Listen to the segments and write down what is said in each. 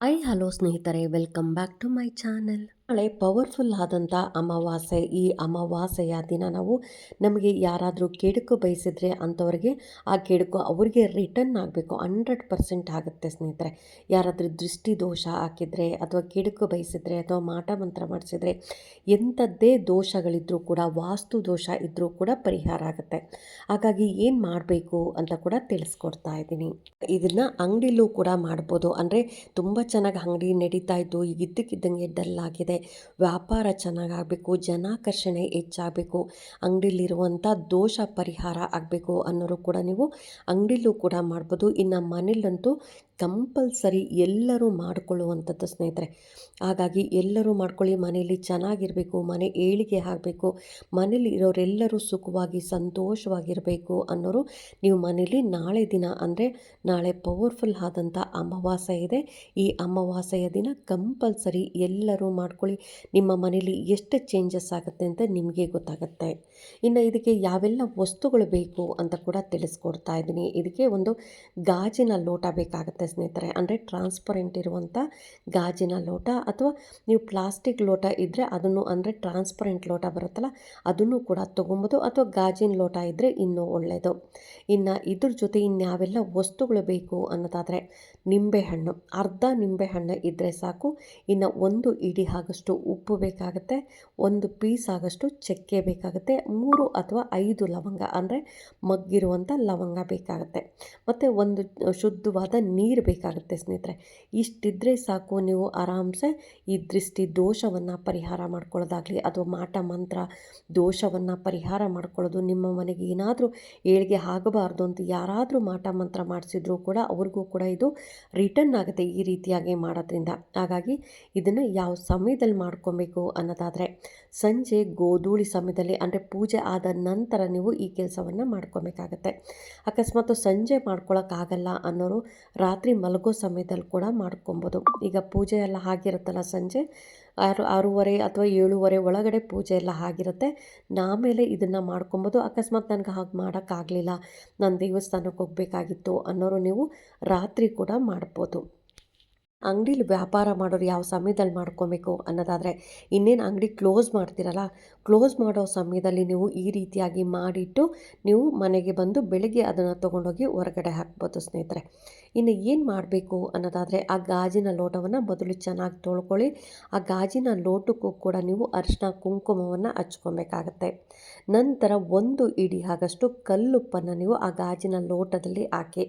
I hello ಸ್ನೇಹಿತರೆ welcome back to my channel ನಾಳೆ powerful ಆದಂಥ ಅಮಾವಾಸ್ಯೆ ಈ ಅಮಾವಾಸ್ಯೆಯ ದಿನ ನಾವು ನಮಗೆ ಯಾರಾದರೂ ಕೆಡುಕು ಬಯಸಿದರೆ ಅಂಥವ್ರಿಗೆ ಆ ಕೆಡುಕು ಅವ್ರಿಗೆ ರಿಟರ್ನ್ ಆಗಬೇಕು ಹಂಡ್ರೆಡ್ ಪರ್ಸೆಂಟ್ ಆಗುತ್ತೆ ಸ್ನೇಹಿತರೆ ಯಾರಾದರೂ ದೃಷ್ಟಿ ದೋಷ ಹಾಕಿದರೆ ಅಥವಾ ಕೆಡುಕು ಬಯಸಿದರೆ ಅಥವಾ ಮಾಟ ಮಂತ್ರ ಮಾಡಿಸಿದರೆ ಎಂಥದ್ದೇ ದೋಷಗಳಿದ್ದರೂ ಕೂಡ ವಾಸ್ತು ದೋಷ ಇದ್ದರೂ ಕೂಡ ಪರಿಹಾರ ಆಗುತ್ತೆ ಹಾಗಾಗಿ ಏನು ಮಾಡಬೇಕು ಅಂತ ಕೂಡ ತಿಳಿಸ್ಕೊಡ್ತಾ ಇದ್ದೀನಿ ಇದನ್ನು ಅಂಗಡಿಲೂ ಕೂಡ ಮಾಡ್ಬೋದು ಅಂದರೆ ತುಂಬ ಚೆನ್ನಾಗಿ ಅಂಗಡಿ ನಡೀತಾ ಇದ್ದು ಈಗ ಇದ್ದಕ್ಕಿದ್ದಂಗೆ ಡಲ್ ಆಗಿದೆ ವ್ಯಾಪಾರ ಚೆನ್ನಾಗಾಗಬೇಕು ಜನಾಕರ್ಷಣೆ ಹೆಚ್ಚಾಗಬೇಕು ಅಂಗಡಿಲಿರುವಂಥ ದೋಷ ಪರಿಹಾರ ಆಗಬೇಕು ಅನ್ನೋರು ಕೂಡ ನೀವು ಅಂಗಡಿಲೂ ಕೂಡ ಮಾಡ್ಬೋದು ಇನ್ನು ಮನೇಲಂತೂ ಕಂಪಲ್ಸರಿ ಎಲ್ಲರೂ ಮಾಡಿಕೊಳ್ಳುವಂಥದ್ದು ಸ್ನೇಹಿತರೆ ಹಾಗಾಗಿ ಎಲ್ಲರೂ ಮಾಡ್ಕೊಳ್ಳಿ ಮನೆಯಲ್ಲಿ ಚೆನ್ನಾಗಿರಬೇಕು ಮನೆ ಏಳಿಗೆ ಆಗಬೇಕು ಮನೇಲಿ ಇರೋರೆಲ್ಲರೂ ಸುಖವಾಗಿ ಸಂತೋಷವಾಗಿರಬೇಕು ಅನ್ನೋರು ನೀವು ಮನೇಲಿ ನಾಳೆ ದಿನ ಅಂದರೆ ನಾಳೆ ಪವರ್ಫುಲ್ ಆದಂಥ ಅಮಾವಾಸ್ಯ ಇದೆ ಈ ಅಮಾವಾಸ್ಯ ದಿನ ಕಂಪಲ್ಸರಿ ಎಲ್ಲರೂ ಮಾಡ್ಕೊಳ್ಳಿ ನಿಮ್ಮ ಮನೇಲಿ ಎಷ್ಟು ಚೇಂಜಸ್ ಆಗುತ್ತೆ ಅಂತ ನಿಮಗೆ ಗೊತ್ತಾಗುತ್ತೆ ಇನ್ನು ಇದಕ್ಕೆ ಯಾವೆಲ್ಲ ವಸ್ತುಗಳು ಬೇಕು ಅಂತ ಕೂಡ ತಿಳಿಸ್ಕೊಡ್ತಾ ಇದ್ದೀನಿ ಇದಕ್ಕೆ ಒಂದು ಗಾಜಿನ ಲೋಟ ಬೇಕಾಗುತ್ತೆ ಸ್ನೇಹಿತರೆ ಅಂದರೆ ಟ್ರಾನ್ಸ್ಪರೆಂಟ್ ಇರುವಂಥ ಗಾಜಿನ ಲೋಟ ಅಥವಾ ನೀವು ಪ್ಲಾಸ್ಟಿಕ್ ಲೋಟ ಇದ್ದರೆ ಅದನ್ನು ಅಂದರೆ ಟ್ರಾನ್ಸ್ಪರೆಂಟ್ ಲೋಟ ಬರುತ್ತಲ್ಲ ಅದನ್ನು ಕೂಡ ತೊಗೊಬೋದು ಅಥವಾ ಗಾಜಿನ ಲೋಟ ಇದ್ದರೆ ಇನ್ನೂ ಒಳ್ಳೆಯದು ಇನ್ನು ಇದ್ರ ಜೊತೆ ಇನ್ಯಾವೆಲ್ಲ ವಸ್ತುಗಳು ಬೇಕು ಅನ್ನೋದಾದರೆ ನಿಂಬೆಹಣ್ಣು ಅರ್ಧ ನಿಂಬೆಹಣ್ಣು ಇದ್ದರೆ ಸಾಕು ಇನ್ನು ಒಂದು ಇಡಿ ಆಗಷ್ಟು ಉಪ್ಪು ಬೇಕಾಗುತ್ತೆ ಒಂದು ಪೀಸ್ ಆಗಷ್ಟು ಚಕ್ಕೆ ಬೇಕಾಗುತ್ತೆ ಮೂರು ಅಥವಾ ಐದು ಲವಂಗ ಅಂದರೆ ಮಗ್ಗಿರುವಂಥ ಲವಂಗ ಬೇಕಾಗುತ್ತೆ ಮತ್ತು ಒಂದು ಶುದ್ಧವಾದ ನೀರು ಬೇಕಾಗುತ್ತೆ ಸ್ನೇಹಿತರೆ ಇಷ್ಟಿದ್ದರೆ ಸಾಕು ನೀವು ಆರಾಮ್ಸೆ ಈ ದೃಷ್ಟಿ ದೋಷವನ್ನು ಪರಿಹಾರ ಮಾಡ್ಕೊಳ್ಳೋದಾಗಲಿ ಅಥವಾ ಮಾಟ ಮಂತ್ರ ದೋಷವನ್ನು ಪರಿಹಾರ ಮಾಡ್ಕೊಳ್ಳೋದು ನಿಮ್ಮ ಮನೆಗೆ ಏನಾದರೂ ಏಳಿಗೆ ಆಗಬಾರ್ದು ಅಂತ ಯಾರಾದರೂ ಮಾಟ ಮಂತ್ರ ಮಾಡಿಸಿದ್ರೂ ಕೂಡ ಅವ್ರಿಗೂ ಕೂಡ ಇದು ರಿಟರ್ನ್ ಆಗುತ್ತೆ ಈ ರೀತಿಯಾಗಿ ಮಾಡೋದ್ರಿಂದ ಹಾಗಾಗಿ ಇದನ್ನು ಯಾವ ಸಮಯದಲ್ಲಿ ಮಾಡ್ಕೊಬೇಕು ಅನ್ನೋದಾದರೆ ಸಂಜೆ ಗೋಧೂಳಿ ಸಮಯದಲ್ಲಿ ಅಂದರೆ ಪೂಜೆ ಆದ ನಂತರ ನೀವು ಈ ಕೆಲಸವನ್ನು ಮಾಡ್ಕೊಬೇಕಾಗತ್ತೆ ಅಕಸ್ಮಾತ್ ಸಂಜೆ ಮಾಡ್ಕೊಳ್ಳೋಕ್ಕಾಗಲ್ಲ ಅನ್ನೋರು ರಾತ್ರಿ ರಾತ್ರಿ ಮಲಗೋ ಸಮಯದಲ್ಲಿ ಕೂಡ ಮಾಡ್ಕೊಬೋದು ಈಗ ಪೂಜೆ ಎಲ್ಲ ಆಗಿರುತ್ತಲ್ಲ ಸಂಜೆ ಆರು ಆರೂವರೆ ಅಥವಾ ಏಳುವರೆ ಒಳಗಡೆ ಪೂಜೆ ಎಲ್ಲ ಆಗಿರುತ್ತೆ ಆಮೇಲೆ ಇದನ್ನು ಮಾಡ್ಕೊಬೋದು ಅಕಸ್ಮಾತ್ ನನಗೆ ಹಾಗೆ ಮಾಡೋಕ್ಕಾಗಲಿಲ್ಲ ನಾನು ದೇವಸ್ಥಾನಕ್ಕೆ ಹೋಗಬೇಕಾಗಿತ್ತು ಅನ್ನೋರು ನೀವು ರಾತ್ರಿ ಕೂಡ ಮಾಡ್ಬೋದು ಅಂಗಡೀಲಿ ವ್ಯಾಪಾರ ಮಾಡೋರು ಯಾವ ಸಮಯದಲ್ಲಿ ಮಾಡ್ಕೊಬೇಕು ಅನ್ನೋದಾದರೆ ಇನ್ನೇನು ಅಂಗಡಿ ಕ್ಲೋಸ್ ಮಾಡ್ತೀರಲ್ಲ ಕ್ಲೋಸ್ ಮಾಡೋ ಸಮಯದಲ್ಲಿ ನೀವು ಈ ರೀತಿಯಾಗಿ ಮಾಡಿಟ್ಟು ನೀವು ಮನೆಗೆ ಬಂದು ಬೆಳಗ್ಗೆ ಅದನ್ನು ತೊಗೊಂಡೋಗಿ ಹೊರಗಡೆ ಹಾಕ್ಬೋದು ಸ್ನೇಹಿತರೆ ಇನ್ನು ಏನು ಮಾಡಬೇಕು ಅನ್ನೋದಾದರೆ ಆ ಗಾಜಿನ ಲೋಟವನ್ನು ಮೊದಲು ಚೆನ್ನಾಗಿ ತೊಳ್ಕೊಳ್ಳಿ ಆ ಗಾಜಿನ ಲೋಟಕ್ಕೂ ಕೂಡ ನೀವು ಅರಿಶಿನ ಕುಂಕುಮವನ್ನು ಹಚ್ಕೊಬೇಕಾಗತ್ತೆ ನಂತರ ಒಂದು ಇಡಿ ಆಗಷ್ಟು ಕಲ್ಲುಪ್ಪನ್ನು ನೀವು ಆ ಗಾಜಿನ ಲೋಟದಲ್ಲಿ ಹಾಕಿ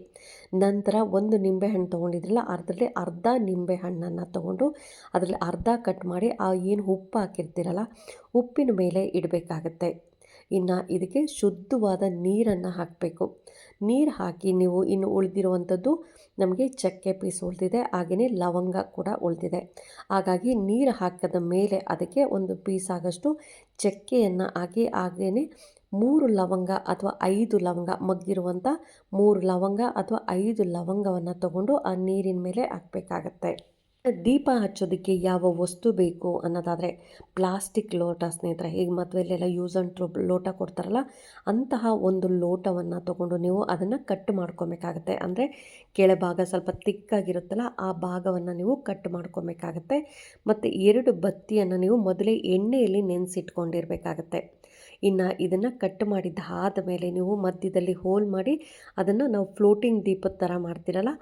ನಂತರ ಒಂದು ನಿಂಬೆಹಣ್ಣು ತೊಗೊಂಡಿದ್ರಲ್ಲ ಅದರಲ್ಲಿ ಅರ್ಧ ನಿಂಬೆಹಣ್ಣನ್ನು ತೊಗೊಂಡು ಅದರಲ್ಲಿ ಅರ್ಧ ಕಟ್ ಮಾಡಿ ಆ ಏನು ಉಪ್ಪು ಹಾಕಿರ್ತೀರಲ್ಲ ಉಪ್ಪಿನ ಮೇಲೆ ಇಡಬೇಕಾಗತ್ತೆ ಇನ್ನು ಇದಕ್ಕೆ ಶುದ್ಧವಾದ ನೀರನ್ನು ಹಾಕಬೇಕು ನೀರು ಹಾಕಿ ನೀವು ಇನ್ನು ಉಳಿದಿರುವಂಥದ್ದು ನಮಗೆ ಚಕ್ಕೆ ಪೀಸ್ ಉಳಿದಿದೆ ಹಾಗೆಯೇ ಲವಂಗ ಕೂಡ ಉಳಿದಿದೆ ಹಾಗಾಗಿ ನೀರು ಹಾಕಿದ ಮೇಲೆ ಅದಕ್ಕೆ ಒಂದು ಪೀಸ್ ಆಗಷ್ಟು ಚಕ್ಕೆಯನ್ನು ಹಾಕಿ ಹಾಗೆಯೇ ಮೂರು ಲವಂಗ ಅಥವಾ ಐದು ಲವಂಗ ಮಗ್ಗಿರುವಂಥ ಮೂರು ಲವಂಗ ಅಥವಾ ಐದು ಲವಂಗವನ್ನು ತಗೊಂಡು ಆ ನೀರಿನ ಮೇಲೆ ಹಾಕಬೇಕಾಗತ್ತೆ ದೀಪ ಹಚ್ಚೋದಕ್ಕೆ ಯಾವ ವಸ್ತು ಬೇಕು ಅನ್ನೋದಾದರೆ ಪ್ಲಾಸ್ಟಿಕ್ ಲೋಟ ಸ್ನೇಹಿತರೆ ಈಗ ಮದುವೆಲೆಲ್ಲ ಯೂಸ್ ಆ್ಯಂಡ್ ಥ್ರೋ ಲೋಟ ಕೊಡ್ತಾರಲ್ಲ ಅಂತಹ ಒಂದು ಲೋಟವನ್ನು ತೊಗೊಂಡು ನೀವು ಅದನ್ನು ಕಟ್ ಮಾಡ್ಕೊಬೇಕಾಗತ್ತೆ ಅಂದರೆ ಕೆಳಭಾಗ ಸ್ವಲ್ಪ ತಿಕ್ಕಾಗಿರುತ್ತಲ್ಲ ಆ ಭಾಗವನ್ನು ನೀವು ಕಟ್ ಮಾಡ್ಕೊಬೇಕಾಗತ್ತೆ ಮತ್ತು ಎರಡು ಬತ್ತಿಯನ್ನು ನೀವು ಮೊದಲೇ ಎಣ್ಣೆಯಲ್ಲಿ ನೆನೆಸಿಟ್ಕೊಂಡಿರಬೇಕಾಗತ್ತೆ ಇನ್ನು ಇದನ್ನು ಕಟ್ ಮಾಡಿದ್ದ ಆದಮೇಲೆ ನೀವು ಮಧ್ಯದಲ್ಲಿ ಹೋಲ್ ಮಾಡಿ ಅದನ್ನು ನಾವು ಫ್ಲೋಟಿಂಗ್ ದೀಪದ ಥರ ಮಾಡ್ತಿರಲ್ಲ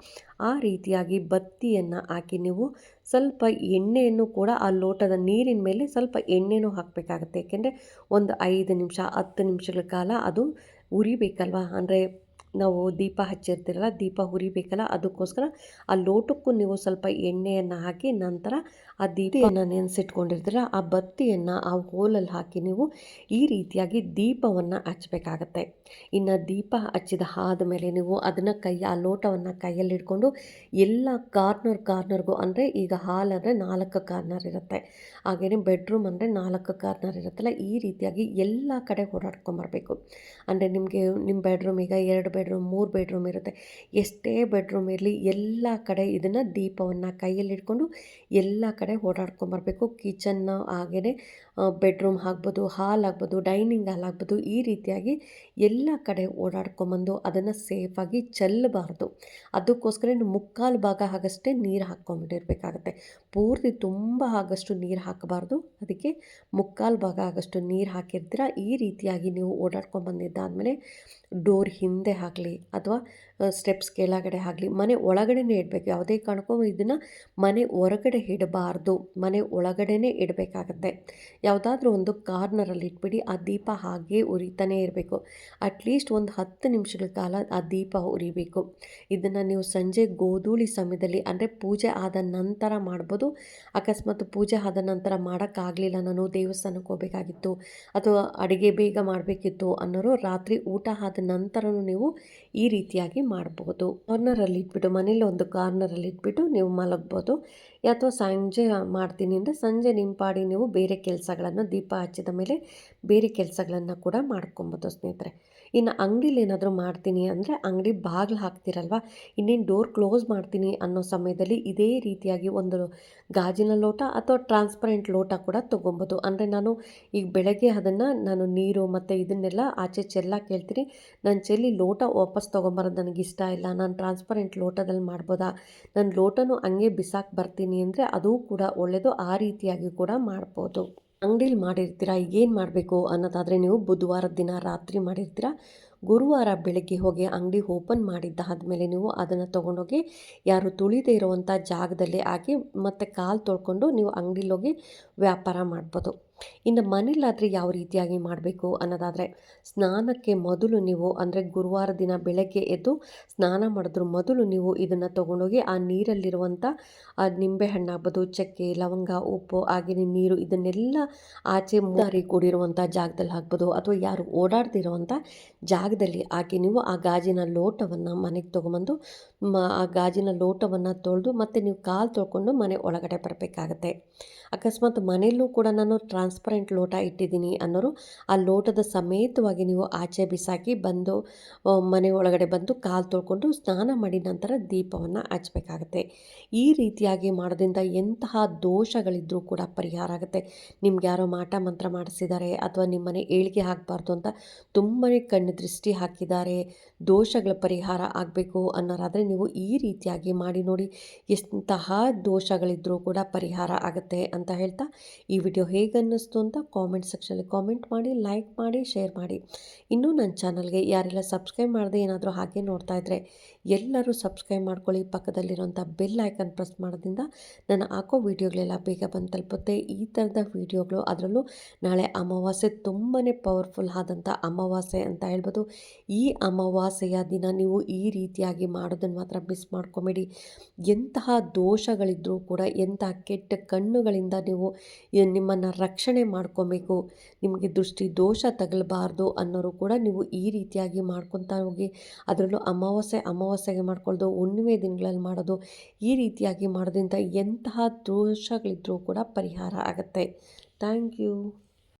ಆ ರೀತಿಯಾಗಿ ಬತ್ತಿಯನ್ನು ಹಾಕಿ ನೀವು ಸ್ವಲ್ಪ ಎಣ್ಣೆಯನ್ನು ಕೂಡ ಆ ಲೋಟದ ನೀರಿನ ಮೇಲೆ ಸ್ವಲ್ಪ ಎಣ್ಣೆನೂ ಹಾಕಬೇಕಾಗುತ್ತೆ ಏಕೆಂದರೆ ಒಂದು ಐದು ನಿಮಿಷ ಹತ್ತು ನಿಮಿಷಗಳ ಕಾಲ ಅದು ಉರಿಬೇಕಲ್ವಾ ಅಂದರೆ ನಾವು ದೀಪ ಹಚ್ಚಿರ್ತೀರಲ್ಲ ದೀಪ ಹುರಿಬೇಕಲ್ಲ ಅದಕ್ಕೋಸ್ಕರ ಆ ಲೋಟಕ್ಕೂ ನೀವು ಸ್ವಲ್ಪ ಎಣ್ಣೆಯನ್ನು ಹಾಕಿ ನಂತರ ಆ ದೀಪವನ್ನು ನೆನೆಸಿಟ್ಕೊಂಡಿರ್ತೀರ ಆ ಬತ್ತಿಯನ್ನು ಆ ಹೋಲಲ್ಲಿ ಹಾಕಿ ನೀವು ಈ ರೀತಿಯಾಗಿ ದೀಪವನ್ನು ಹಚ್ಚಬೇಕಾಗತ್ತೆ ಇನ್ನು ದೀಪ ಹಚ್ಚಿದ ಆದಮೇಲೆ ನೀವು ಅದನ್ನು ಕೈ ಆ ಲೋಟವನ್ನು ಕೈಯಲ್ಲಿ ಇಟ್ಕೊಂಡು ಎಲ್ಲ ಕಾರ್ನರ್ ಕಾರ್ನರ್ಗೂ ಅಂದರೆ ಈಗ ಹಾಲ್ ಅಂದರೆ ನಾಲ್ಕು ಕಾರ್ನರ್ ಇರುತ್ತೆ ಹಾಗೇನೆ ಬೆಡ್ರೂಮ್ ಅಂದರೆ ನಾಲ್ಕು ಕಾರ್ನರ್ ಇರುತ್ತಲ್ಲ ಈ ರೀತಿಯಾಗಿ ಎಲ್ಲ ಕಡೆ ಓಡಾಡ್ಕೊಂಬರ್ಬೇಕು ಅಂದರೆ ನಿಮಗೆ ನಿಮ್ಮ ಬೆಡ್ರೂಮ್ ಈಗ ಎರಡು ಬೆಡ್ರೂಮ್ ಮೂರು ಬೆಡ್ರೂಮ್ ಇರುತ್ತೆ ಎಷ್ಟೇ ಬೆಡ್ರೂಮ್ ಇರಲಿ ಎಲ್ಲ ಕಡೆ ಇದನ್ನು ದೀಪವನ್ನು ಕೈಯಲ್ಲಿ ಇಟ್ಕೊಂಡು ಎಲ್ಲ ಕಡೆ ಓಡಾಡ್ಕೊಂಬರ್ಬೇಕು ಕಿಚನ್ ಹಾಗೆಯೇ ಬೆಡ್ರೂಮ್ ಆಗ್ಬೋದು ಹಾಲ್ ಆಗ್ಬೋದು ಡೈನಿಂಗ್ ಹಾಲ್ ಆಗ್ಬೋದು ಈ ರೀತಿಯಾಗಿ ಎಲ್ಲ ಕಡೆ ಓಡಾಡ್ಕೊಂಬಂದು ಅದನ್ನು ಸೇಫಾಗಿ ಚೆಲ್ಲಬಾರ್ದು ಅದಕ್ಕೋಸ್ಕರ ಮುಕ್ಕಾಲು ಭಾಗ ಆಗಷ್ಟೇ ನೀರು ಹಾಕ್ಕೊಂಬಿಟ್ಟಿರ್ಬೇಕಾಗತ್ತೆ ಪೂರ್ತಿ ತುಂಬ ಆಗಷ್ಟು ನೀರು ಹಾಕಬಾರ್ದು ಅದಕ್ಕೆ ಮುಕ್ಕಾಲು ಭಾಗ ಆಗಷ್ಟು ನೀರು ಹಾಕಿದ್ರೆ ಈ ರೀತಿಯಾಗಿ ನೀವು ಓಡಾಡ್ಕೊಂಬಂದಿದ್ದಾದಮೇಲೆ ಡೋರ್ ಹಿಂದೆ ಹಾಕಿ ಆಗಲಿ ಅಥವಾ ಸ್ಟೆಪ್ಸ್ ಕೆಳಗಡೆ ಆಗಲಿ ಮನೆ ಒಳಗಡೆನೇ ಇಡಬೇಕು ಯಾವುದೇ ಕಾರಣಕ್ಕೂ ಇದನ್ನು ಮನೆ ಹೊರಗಡೆ ಇಡಬಾರ್ದು ಮನೆ ಒಳಗಡೆನೇ ಇಡಬೇಕಾಗತ್ತೆ ಯಾವುದಾದ್ರೂ ಒಂದು ಕಾರ್ನರಲ್ಲಿ ಇಟ್ಬಿಡಿ ಆ ದೀಪ ಹಾಗೆ ಉರಿತಾನೇ ಇರಬೇಕು ಅಟ್ಲೀಸ್ಟ್ ಒಂದು ಹತ್ತು ನಿಮಿಷಗಳ ಕಾಲ ಆ ದೀಪ ಉರಿಬೇಕು ಇದನ್ನು ನೀವು ಸಂಜೆ ಗೋಧೂಳಿ ಸಮಯದಲ್ಲಿ ಅಂದರೆ ಪೂಜೆ ಆದ ನಂತರ ಮಾಡ್ಬೋದು ಅಕಸ್ಮಾತ್ ಪೂಜೆ ಆದ ನಂತರ ಮಾಡೋಕ್ಕಾಗಲಿಲ್ಲ ನಾನು ದೇವಸ್ಥಾನಕ್ಕೆ ಹೋಗಬೇಕಾಗಿತ್ತು ಅಥವಾ ಅಡುಗೆ ಬೇಗ ಮಾಡಬೇಕಿತ್ತು ಅನ್ನೋರು ರಾತ್ರಿ ಊಟ ಆದ ನಂತರನೂ ನೀವು ಈ ರೀತಿಯಾಗಿ ಮಾಡ್ಬೋದು ಕಾರ್ನರಲ್ಲಿ ಇಟ್ಬಿಟ್ಟು ಮನೇಲಿ ಒಂದು ಕಾರ್ನರಲ್ಲಿ ಇಟ್ಬಿಟ್ಟು ನೀವು ಮಲಗ್ಬೋದು ಅಥವಾ ಸಂಜೆ ಮಾಡ್ತೀನಿ ಅಂದರೆ ಸಂಜೆ ನಿಂಪಾಡಿ ನೀವು ಬೇರೆ ಕೆಲಸಗಳನ್ನು ದೀಪ ಹಚ್ಚಿದ ಮೇಲೆ ಬೇರೆ ಕೆಲಸಗಳನ್ನು ಕೂಡ ಮಾಡ್ಕೊಬೋದು ಸ್ನೇಹಿತರೆ ಇನ್ನು ಅಂಗಡಿಲಿ ಏನಾದರೂ ಮಾಡ್ತೀನಿ ಅಂದರೆ ಅಂಗಡಿ ಬಾಗಿಲು ಹಾಕ್ತಿರಲ್ವ ಇನ್ನೇನು ಡೋರ್ ಕ್ಲೋಸ್ ಮಾಡ್ತೀನಿ ಅನ್ನೋ ಸಮಯದಲ್ಲಿ ಇದೇ ರೀತಿಯಾಗಿ ಒಂದು ಗಾಜಿನ ಲೋಟ ಅಥವಾ ಟ್ರಾನ್ಸ್ಪರೆಂಟ್ ಲೋಟ ಕೂಡ ತೊಗೊಬೋದು ಅಂದರೆ ನಾನು ಈಗ ಬೆಳಗ್ಗೆ ಅದನ್ನು ನಾನು ನೀರು ಮತ್ತು ಇದನ್ನೆಲ್ಲ ಆಚೆ ಚೆಲ್ಲ ಕೇಳ್ತೀನಿ ನಾನು ಚೆಲ್ಲಿ ಲೋಟ ವಾಪಸ್ ತೊಗೊಂಬರೋದು ನನಗೆ ಇಷ್ಟ ಇಲ್ಲ ನಾನು ಟ್ರಾನ್ಸ್ಪರೆಂಟ್ ಲೋಟದಲ್ಲಿ ಮಾಡ್ಬೋದಾ ನಾನು ಲೋಟನೂ ಹಂಗೆ ಬಿಸಾಕಿ ಬರ್ತೀನಿ ಅಂದರೆ ಅದು ಕೂಡ ಒಳ್ಳೆಯದು ಆ ರೀತಿಯಾಗಿ ಕೂಡ ಮಾಡ್ಬೋದು ಅಂಗಡೀಲಿ ಮಾಡಿರ್ತೀರಾ ಏನು ಮಾಡಬೇಕು ಅನ್ನೋದಾದರೆ ನೀವು ಬುಧವಾರದ ದಿನ ರಾತ್ರಿ ಮಾಡಿರ್ತೀರ ಗುರುವಾರ ಬೆಳಗ್ಗೆ ಹೋಗಿ ಅಂಗಡಿ ಓಪನ್ ಮಾಡಿದ್ದಾದಮೇಲೆ ನೀವು ಅದನ್ನು ತೊಗೊಂಡೋಗಿ ಯಾರು ತುಳಿದೇ ಇರುವಂಥ ಜಾಗದಲ್ಲಿ ಹಾಕಿ ಮತ್ತು ಕಾಲು ತೊಳ್ಕೊಂಡು ನೀವು ಹೋಗಿ ವ್ಯಾಪಾರ ಮಾಡ್ಬೋದು ಇನ್ನು ಮನೇಲಾದರೆ ಯಾವ ರೀತಿಯಾಗಿ ಮಾಡಬೇಕು ಅನ್ನೋದಾದರೆ ಸ್ನಾನಕ್ಕೆ ಮೊದಲು ನೀವು ಅಂದರೆ ಗುರುವಾರ ದಿನ ಬೆಳಗ್ಗೆ ಎದ್ದು ಸ್ನಾನ ಮಾಡಿದ್ರು ಮೊದಲು ನೀವು ಇದನ್ನು ತೊಗೊಂಡೋಗಿ ಆ ನೀರಲ್ಲಿರುವಂಥ ನಿಂಬೆ ಹಣ್ಣಾಗ್ಬೋದು ಚಕ್ಕೆ ಲವಂಗ ಉಪ್ಪು ಆಗಿನ ನೀರು ಇದನ್ನೆಲ್ಲ ಆಚೆ ಮೂರಿ ಕೂಡಿರುವಂಥ ಜಾಗದಲ್ಲಿ ಹಾಕ್ಬೋದು ಅಥವಾ ಯಾರು ಓಡಾಡ್ದಿರುವಂಥ ಜಾಗದಲ್ಲಿ ಹಾಕಿ ನೀವು ಆ ಗಾಜಿನ ಲೋಟವನ್ನು ಮನೆಗೆ ತೊಗೊಂಬಂದು ಮ ಆ ಗಾಜಿನ ಲೋಟವನ್ನು ತೊಳೆದು ಮತ್ತು ನೀವು ಕಾಲು ತೊಳ್ಕೊಂಡು ಮನೆ ಒಳಗಡೆ ಬರಬೇಕಾಗತ್ತೆ ಅಕಸ್ಮಾತ್ ಮನೆಯಲ್ಲೂ ಕೂಡ ನಾನು ಟ್ರಾನ್ಸ್ ಟ್ರಾನ್ಸ್ಪರೆಂಟ್ ಲೋಟ ಇಟ್ಟಿದ್ದೀನಿ ಅನ್ನೋರು ಆ ಲೋಟದ ಸಮೇತವಾಗಿ ನೀವು ಆಚೆ ಬಿಸಾಕಿ ಬಂದು ಮನೆ ಒಳಗಡೆ ಬಂದು ಕಾಲು ತೊಳ್ಕೊಂಡು ಸ್ನಾನ ಮಾಡಿ ನಂತರ ದೀಪವನ್ನು ಹಚ್ಬೇಕಾಗತ್ತೆ ಈ ರೀತಿಯಾಗಿ ಮಾಡೋದ್ರಿಂದ ಎಂತಹ ದೋಷಗಳಿದ್ದರೂ ಕೂಡ ಪರಿಹಾರ ಆಗುತ್ತೆ ನಿಮ್ಗೆ ಯಾರೋ ಮಾಟ ಮಂತ್ರ ಮಾಡಿಸಿದ್ದಾರೆ ಅಥವಾ ನಿಮ್ಮನೆ ಏಳಿಗೆ ಹಾಕಬಾರ್ದು ಅಂತ ತುಂಬನೇ ಕಣ್ಣು ದೃಷ್ಟಿ ಹಾಕಿದ್ದಾರೆ ದೋಷಗಳ ಪರಿಹಾರ ಆಗಬೇಕು ಅನ್ನೋರಾದರೆ ನೀವು ಈ ರೀತಿಯಾಗಿ ಮಾಡಿ ನೋಡಿ ಎಂತಹ ದೋಷಗಳಿದ್ರೂ ಕೂಡ ಪರಿಹಾರ ಆಗುತ್ತೆ ಅಂತ ಹೇಳ್ತಾ ಈ ವಿಡಿಯೋ ಹೇಗೆ ಅನ್ನಿಸ್ತು ಅಂತ ಕಾಮೆಂಟ್ ಸೆಕ್ಷನಲ್ಲಿ ಕಾಮೆಂಟ್ ಮಾಡಿ ಲೈಕ್ ಮಾಡಿ ಶೇರ್ ಮಾಡಿ ಇನ್ನೂ ನನ್ನ ಚಾನಲ್ಗೆ ಯಾರೆಲ್ಲ ಸಬ್ಸ್ಕ್ರೈಬ್ ಮಾಡದೆ ಏನಾದರೂ ಹಾಗೆ ನೋಡ್ತಾ ಇದ್ದರೆ ಎಲ್ಲರೂ ಸಬ್ಸ್ಕ್ರೈಬ್ ಮಾಡ್ಕೊಳ್ಳಿ ಪಕ್ಕದಲ್ಲಿರೋಂಥ ಬೆಲ್ ಐಕನ್ ಪ್ರೆಸ್ ಮಾಡೋದ್ರಿಂದ ನಾನು ಹಾಕೋ ವೀಡಿಯೋಗಳೆಲ್ಲ ಬೇಗ ಬಂದು ತಲುಪುತ್ತೆ ಈ ಥರದ ವೀಡಿಯೋಗಳು ಅದರಲ್ಲೂ ನಾಳೆ ಅಮಾವಾಸ್ಯೆ ತುಂಬಾ ಪವರ್ಫುಲ್ ಆದಂಥ ಅಮಾವಾಸ್ಯೆ ಅಂತ ಹೇಳ್ಬೋದು ಈ ಅಮಾವಾಸ್ಯೆ ಅಮಾವಾಸ್ಯೆಯ ದಿನ ನೀವು ಈ ರೀತಿಯಾಗಿ ಮಾಡೋದನ್ನು ಮಾತ್ರ ಮಿಸ್ ಮಾಡ್ಕೊಬೇಡಿ ಎಂತಹ ದೋಷಗಳಿದ್ರೂ ಕೂಡ ಎಂತಹ ಕೆಟ್ಟ ಕಣ್ಣುಗಳಿಂದ ನೀವು ನಿಮ್ಮನ್ನು ರಕ್ಷಣೆ ಮಾಡ್ಕೊಬೇಕು ನಿಮಗೆ ದೃಷ್ಟಿ ದೋಷ ತಗಲಬಾರ್ದು ಅನ್ನೋರು ಕೂಡ ನೀವು ಈ ರೀತಿಯಾಗಿ ಮಾಡ್ಕೊತಾ ಹೋಗಿ ಅದರಲ್ಲೂ ಅಮಾವಾಸ್ಯೆ ಅಮಾವಾಸ್ಯೆಗೆ ಮಾಡ್ಕೊಳ್ಳೋದು ಹುಣ್ಣಿಮೆ ದಿನಗಳಲ್ಲಿ ಮಾಡೋದು ಈ ರೀತಿಯಾಗಿ ಮಾಡೋದ್ರಿಂದ ಎಂತಹ ದೋಷಗಳಿದ್ರೂ ಕೂಡ ಪರಿಹಾರ ಆಗುತ್ತೆ ಥ್ಯಾಂಕ್ ಯು